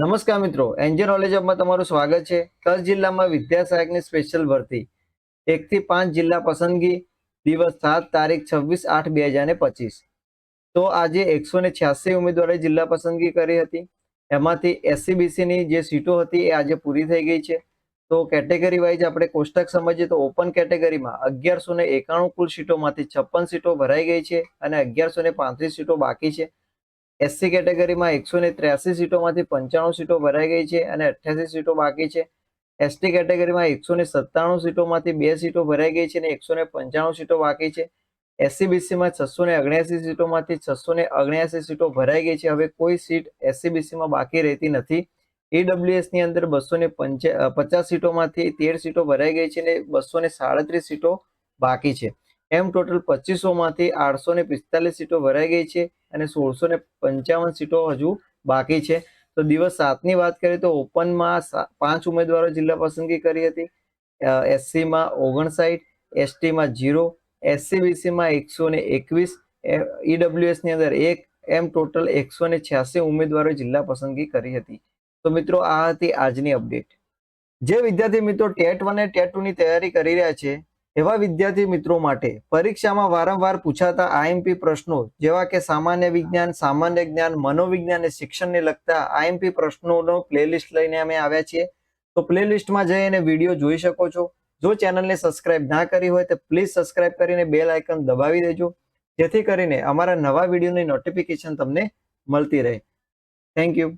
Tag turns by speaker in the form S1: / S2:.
S1: નમસ્કાર મિત્રો engine knowledge તમારું સ્વાગત છે. કચ્છ જિલ્લામાં વિદ્યા સહાયકની સ્પેશિયલ ભરતી. એક થી પાંચ જિલ્લા પસંદગી દિવસ સાત તારીખ છવ્વીસ આઠ બે હજાર પચીસ. તો આજે એકસો ને છ્યાસી ઉમેદવારોએ જિલ્લા પસંદગી કરી હતી. એમાંથી એસસીબીસીની જે સીટો હતી એ આજે પૂરી થઈ ગઈ છે. તો કેટેગરી વાઇઝ આપણે કોષ્ટક સમજીએ તો ઓપન કેટેગરીમાં અગિયારસો ને એકાણું કુલ સીટોમાંથી છપ્પન સીટો ભરાઈ ગઈ છે અને અગિયારસો ને પાંત્રીસ સીટો બાકી છે. એસસી કેટેગરીમાં એકસો ને ત્ર્યાસી સીટોમાંથી પંચાણું સીટો ભરાઈ ગઈ છે અને અઠ્યાસી સીટો બાકી છે. એસટી કેટેગરીમાં એકસો ને સત્તાણું સીટોમાંથી બે સીટો ભરાઈ ગઈ છે અને એકસો ને પંચાણું સીટો બાકી છે. એસસીબીસીમાં છસો ને અગણ્યાસી સીટોમાંથી છસો ને અગણ્યાસી સીટો ભરાઈ ગઈ છે. હવે કોઈ સીટ એસસીબીસીમાં બાકી રહેતી નથી. ઈડબ્લ્યુએસની અંદર બસો ને પચાસ સીટોમાંથી તેર સીટો ભરાઈ ગઈ છે અને બસો ને સાડત્રીસ સીટો બાકી છે. એમ ટોટલ પચીસોમાંથી આઠસો ને પિસ્તાલીસ સીટો ભરાઈ ગઈ છે અને સોળસો ને પંચાવન સીટો હજુ બાકી છે. તો દિવસ સાતની વાત કરીએ તો ઓપનમાં પાંચ ઉમેદવારો જિલ્લા પસંદગી કરી હતી. એસસીમાં ઓગણસાઠ, એસટીમાં જીરો, એસસીબીસીમાં એકસો ને એકવીસ ઈડબ્લ્યુએસની અંદર એક, એમ ટોટલ એકસો ને છ્યાસી ઉમેદવારો જિલ્લા પસંદગી કરી હતી. તો મિત્રો, આ હતી આજની અપડેટ. જે વિદ્યાર્થી મિત્રો ટેટ વન અને ટેટ ટુ ની તૈયારી કરી રહ્યા છે એવા વિદ્યાર્થી મિત્રો માટે પરીક્ષામાં વારંવાર પૂછાતા આઈએમપી પ્રશ્નો જેવા કે સામાન્ય વિજ્ઞાન, સામાન્ય જ્ઞાન, મનોવિજ્ઞાન અને શિક્ષણને લગતા આઈએમપી પ્રશ્નોનો પ્લેલિસ્ટ લઈને અમે આવ્યા છીએ. તો પ્લેલિસ્ટમાં જઈ અને વીડિયો જોઈ શકો છો. જો ચેનલને સબસ્ક્રાઇબ ના કરી હોય તો પ્લીઝ સબસ્ક્રાઇબ કરીને બેલ આઇકન દબાવી દેજો. જેથી કરીને અમારા નવા વિડીયોની નોટિફિકેશન તમને મળતી રહે. Thank you.